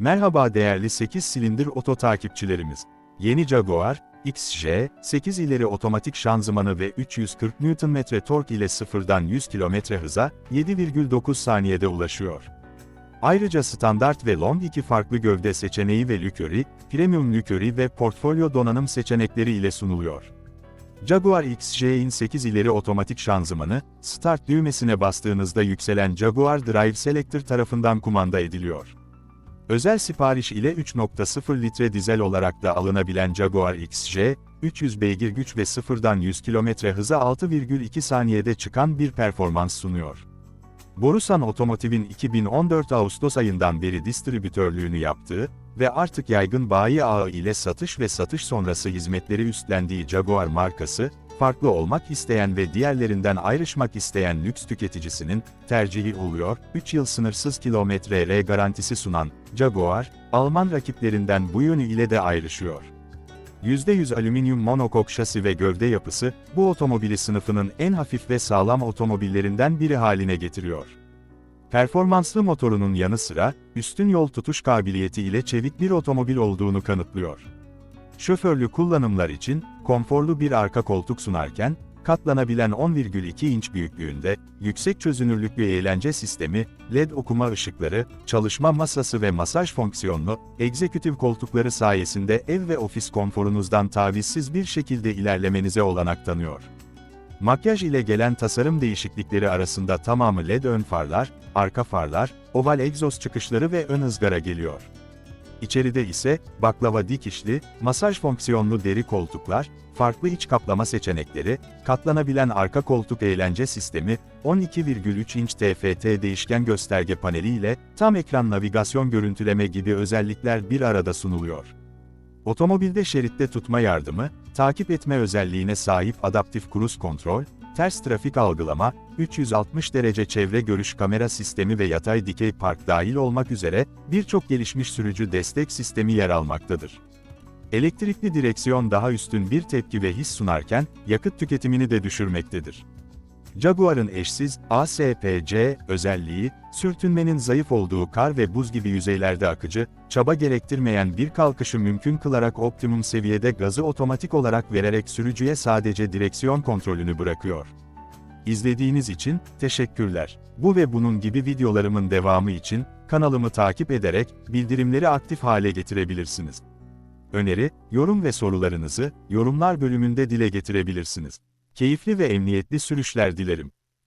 Merhaba değerli 8 silindir oto takipçilerimiz. Yeni Jaguar, XJ, 8 ileri otomatik şanzımanı ve 340 Nm tork ile sıfırdan 100 km hıza 7,9 saniyede ulaşıyor. Ayrıca standart ve long iki farklı gövde seçeneği ve lükörü, premium lükörü ve portfolyo donanım seçenekleri ile sunuluyor. Jaguar XJ'in 8 ileri otomatik şanzımanı, start düğmesine bastığınızda yükselen Jaguar Drive Selector tarafından kumanda ediliyor. Özel sipariş ile 3.0 litre dizel olarak da alınabilen Jaguar XJ, 300 beygir güç ve sıfırdan 100 km hıza 6,2 saniyede çıkan bir performans sunuyor. Borusan Otomotiv'in 2014 Ağustos ayından beri distribütörlüğünü yaptığı ve artık yaygın bayi ağı ile satış ve satış sonrası hizmetleri üstlendiği Jaguar markası, farklı olmak isteyen ve diğerlerinden ayrışmak isteyen lüks tüketicisinin tercihi oluyor. 3 yıl sınırsız kilometre R garantisi sunan Jaguar, Alman rakiplerinden bu yönü ile de ayrışıyor. %100 alüminyum monokok şasi ve gövde yapısı, bu otomobili sınıfının en hafif ve sağlam otomobillerinden biri haline getiriyor. Performanslı motorunun yanı sıra, üstün yol tutuş kabiliyeti ile çevik bir otomobil olduğunu kanıtlıyor. Şoförlü kullanımlar için, konforlu bir arka koltuk sunarken, katlanabilen 10,2 inç büyüklüğünde, yüksek çözünürlüklü eğlence sistemi, LED okuma ışıkları, çalışma masası ve masaj fonksiyonlu, egzekütif koltukları sayesinde ev ve ofis konforunuzdan tavizsiz bir şekilde ilerlemenize olanak tanıyor. Makyaj ile gelen tasarım değişiklikleri arasında tamamı LED ön farlar, arka farlar, oval egzoz çıkışları ve ön ızgara geliyor. İçeride ise, baklava dikişli, masaj fonksiyonlu deri koltuklar, farklı iç kaplama seçenekleri, katlanabilen arka koltuk eğlence sistemi, 12,3 inç TFT değişken gösterge paneli ile tam ekran navigasyon görüntüleme gibi özellikler bir arada sunuluyor. Otomobilde şeritte tutma yardımı, takip etme özelliğine sahip adaptif cruise kontrol, ters trafik algılama, 360 derece çevre görüş kamera sistemi ve yatay dikey park dahil olmak üzere birçok gelişmiş sürücü destek sistemi yer almaktadır. Elektrikli direksiyon daha üstün bir tepki ve his sunarken yakıt tüketimini de düşürmektedir. Jaguar'ın eşsiz ASPC özelliği, sürtünmenin zayıf olduğu kar ve buz gibi yüzeylerde akıcı, çaba gerektirmeyen bir kalkışı mümkün kılarak optimum seviyede gazı otomatik olarak vererek sürücüye sadece direksiyon kontrolünü bırakıyor. İzlediğiniz için teşekkürler. Bu ve bunun gibi videolarımın devamı için kanalımı takip ederek bildirimleri aktif hale getirebilirsiniz. Öneri, yorum ve sorularınızı yorumlar bölümünde dile getirebilirsiniz. Keyifli ve emniyetli sürüşler dilerim.